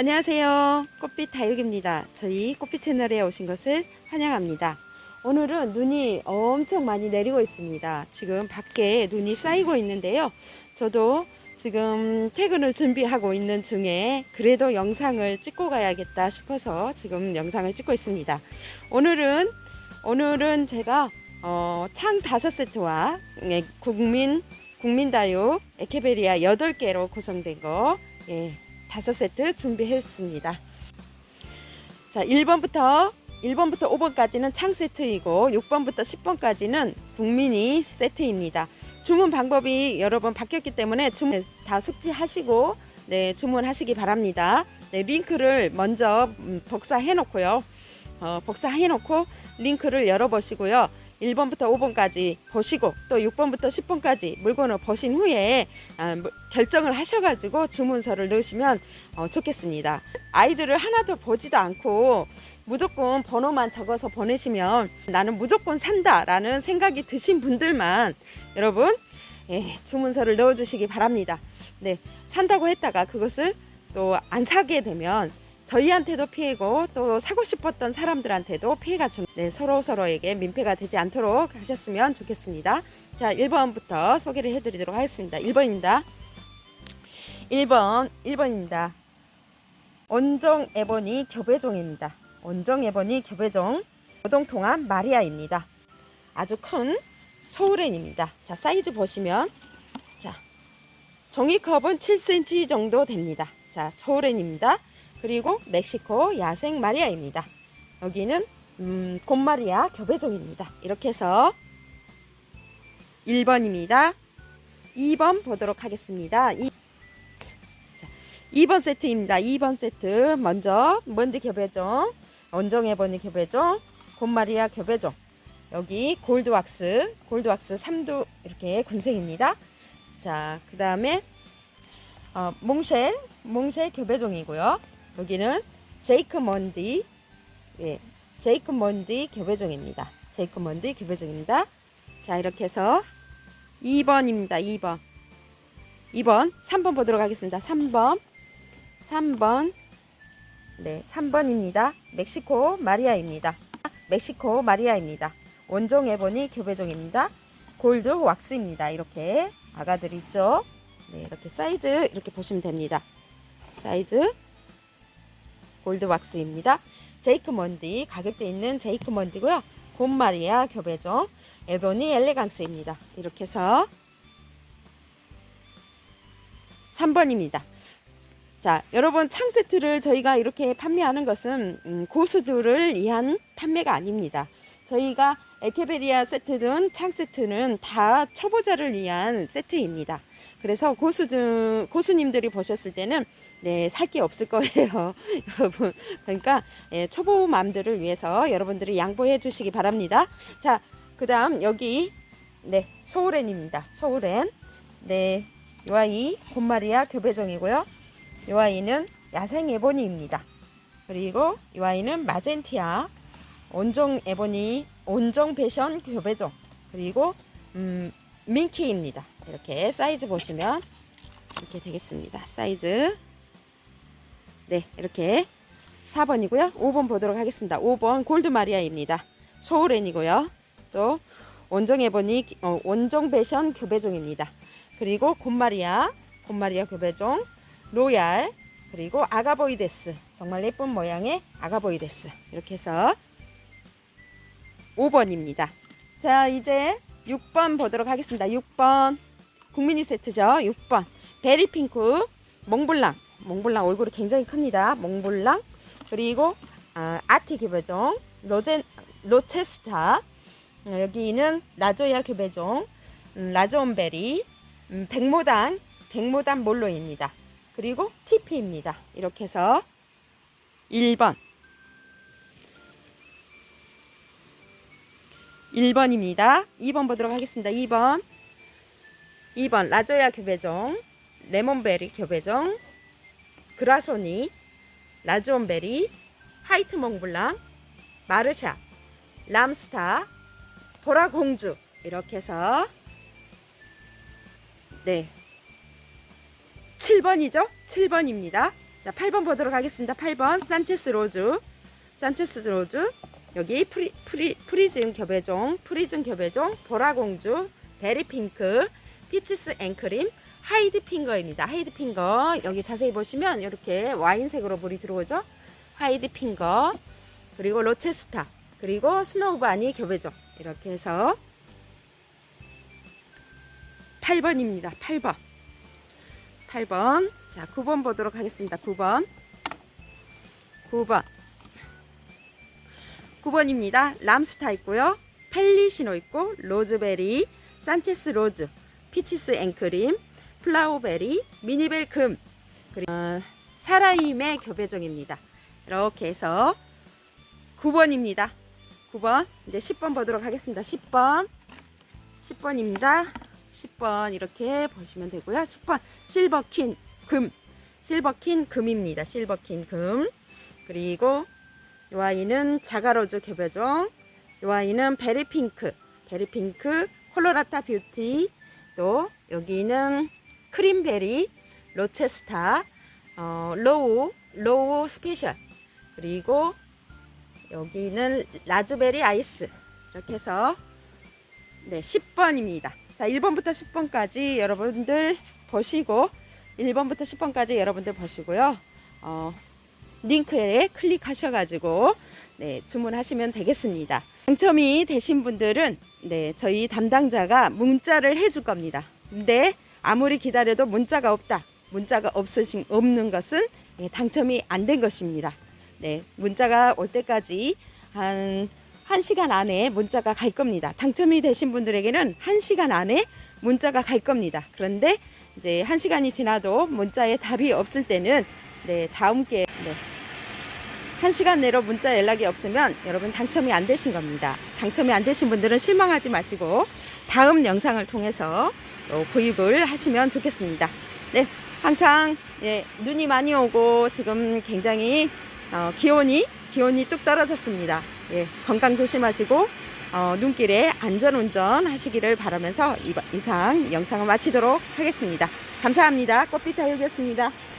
안녕하세요. 꽃빛 다육입니다. 저희 꽃빛 채널에 오신 것을 환영합니다. 오늘은 눈이 엄청 많이 내리고 있습니다. 지금 밖에 눈이 쌓이고 있는데요. 저도 지금 퇴근을 준비하고 있는 중에 그래도 영상을 찍고 가야겠다 싶어서 지금 영상을 찍고 있습니다. 오늘은 오늘은 제가 어, 창 다섯 세트와 예, 국민 국민다육 에케베리아 8개로 구성된 거 예, 다섯 세트 준비했습니다. 자, 1번부터 1번부터 5번까지는 창 세트이고 6번부터 10번까지는 국민이 세트입니다. 주문 방법이 여러 번 바뀌었기 때문에 주문 다 숙지하시고 네, 주문하시기 바랍니다. 네, 링크를 먼저 음, 복사해 놓고요. 어, 복사해 놓고 링크를 열어 보시고요. 1번부터 5번까지 보시고 또 6번부터 10번까지 물건을 보신 후에 아, 뭐, 결정을 하셔가지고 주문서를 넣으시면 어, 좋겠습니다. 아이들을 하나도 보지도 않고 무조건 번호만 적어서 보내시면 나는 무조건 산다라는 생각이 드신 분들만 여러분 예, 주문서를 넣어주시기 바랍니다. 네, 산다고 했다가 그것을 또 안 사게 되면 저희한테도 피해고 또 사고 싶었던 사람들한테도 피해가 좀 네, 서로 서로에게 민폐가 되지 않도록 하셨으면 좋겠습니다. 자, 1번부터 소개를 해 드리도록 하겠습니다. 1번입니다. 1번, 1번입니다. 원종 에보니 교배종입니다. 원종 에보니 교배종 노동통합 마리아입니다. 아주 큰 소우렌입니다. 자, 사이즈 보시면 자, 종이컵은 7cm 정도 됩니다. 자, 소우렌입니다. 그리고 멕시코 야생 마리아입니다. 여기는 음, 곰마리아 교배종입니다. 이렇게 해서 1번입니다. 2번 보도록 하겠습니다. 이, 자, 2번 세트입니다. 2번 세트 먼저 먼지 교배종, 원종해보니 교배종, 곰마리아 교배종 여기 골드왁스, 골드왁스 3두 이렇게 군색입니다. 자, 그 다음에 어, 몽쉘, 몽쉘 교배종이고요. 여기는 제이크 먼디, 예, 제이크 먼디 교배종입니다. 제이크 먼디 교배종입니다. 자, 이렇게 해서 2번입니다. 2번. 2번, 3번 보도록 하겠습니다. 3번, 3번, 네, 3번입니다. 멕시코 마리아입니다. 멕시코 마리아입니다. 원종 에보니 교배종입니다. 골드 왁스입니다. 이렇게 아가들이 있죠. 네, 이렇게 사이즈 이렇게 보시면 됩니다. 사이즈 골드 왁스입니다. 제이크 먼디 가격대 있는 제이크 먼디고요. 곰마리아 교배종 에보니 엘레강스입니다. 이렇게 해서 3번입니다. 자, 여러분 창 세트를 저희가 이렇게 판매하는 것은 음, 고수들을 위한 판매가 아닙니다. 저희가 에케베리아 세트든 창 세트는 다 초보자를 위한 세트입니다. 그래서 고수들 고수님들이 보셨을 때는 네, 살 게 없을 거예요. 여러분. 그러니까 예, 초보 맘들을 위해서 여러분들이 양보해 주시기 바랍니다. 자, 그다음 여기 네, 소우렌입니다. 소우렌. 네. 요 아이 곰마리아 교배종이고요. 요 아이는 야생 에보니입니다. 그리고 요 아이는 마젠티아 온종 에보니 온종 배션 교배종 그리고 음, 민키입니다. 이렇게 사이즈 보시면 이렇게 되겠습니다. 사이즈 네 이렇게 4번이고요. 5번 보도록 하겠습니다. 5번 골드 마리아입니다. 소우렌이고요. 또 원종 에보니 어, 원종 배션 교배종입니다. 그리고 곰마리아 곰마리아 교배종 로얄 그리고 아가보이데스 정말 예쁜 모양의 아가보이데스 이렇게 해서 5번입니다. 자 이제 6번 보도록 하겠습니다. 6번 국민이 세트죠. 6번 베리핑크 몽블랑 몽블랑 얼굴이 굉장히 큽니다. 몽블랑 그리고 아, 아티 교배종 로젠 로체스타 어, 여기는 라조야 교배종 음, 라조온베리 음, 백모단 백모단 몰로입니다. 그리고 TP입니다. 이렇게 해서 1번 1번입니다. 2번 보도록 하겠습니다. 2번 2번 라조야 교배종 레몬베리 교배종 그라소니 라조온베리 화이트 몽블랑 마르샤 람스타 보라공주 이렇게 해서 네 7번이죠? 7번입니다. 자, 8번 보도록 하겠습니다. 8번 산체스 로즈. 산체스 로즈. 여기 프리, 프리, 프리즘 겹의종, 프리즘 겹의종, 보라공주, 베리핑크, 피치스 앵크림, 하이드 핑거입니다. 하이드 핑거. 여기 자세히 보시면 이렇게 와인색으로 물이 들어오죠. 하이드 핑거. 그리고 로체스타. 그리고 스노우바니 겹의종. 이렇게 해서 8번입니다. 8번. 8번. 자, 9번 보도록 하겠습니다. 9번. 9번. 9번입니다. 람스타 있고요. 펠리시노 있고 로즈베리, 산체스 로즈, 피치스 앵크림, 플라우베리, 미니벨 금, 그리고 어, 사라임의 교배종입니다. 이렇게 해서 9번입니다. 9번. 이제 10번 보도록 하겠습니다. 10번. 10번입니다. 10번 이렇게 보시면 되고요. 10번 실버킨 금. 실버킨 금입니다. 실버킨 금. 그리고 이 아이는 자가로즈 개배종. 이 아이는 베리핑크. 베리핑크 콜로라타 뷰티. 또 여기는 크림베리 로체스타 어, 로우 로우 스페셜. 그리고 여기는 라즈베리 아이스. 이렇게 해서 네 10번입니다. 자 1번부터 10번까지 여러분들 보시고 1번부터 10번까지 여러분들 보시고요. 어, 링크에 클릭하셔가지고 네 주문하시면 되겠습니다. 당첨이 되신 분들은 네 저희 담당자가 문자를 해줄 겁니다. 근데 아무리 기다려도 문자가 없다 문자가 없으신 없는 것은 예, 당첨이 안 된 것입니다. 네, 문자가 올 때까지 한 1시간 안에 문자가 갈 겁니다. 당첨이 되신 분들에게는 1시간 안에 문자가 갈 겁니다. 그런데 이제 1시간이 지나도 문자에 답이 없을 때는 네, 다음 게 네. 1시간 내로 문자 연락이 없으면 여러분 당첨이 안 되신 겁니다. 당첨이 안 되신 분들은 실망하지 마시고 다음 영상을 통해서 또 구입을 하시면 좋겠습니다. 네, 항상 예, 눈이 많이 오고 지금 굉장히 어, 기온이 기온이 뚝 떨어졌습니다. 예, 건강 조심하시고 어, 눈길에 안전 운전 하시기를 바라면서 이상 영상을 마치도록 하겠습니다. 감사합니다. 꽃빛 다육이었습니다.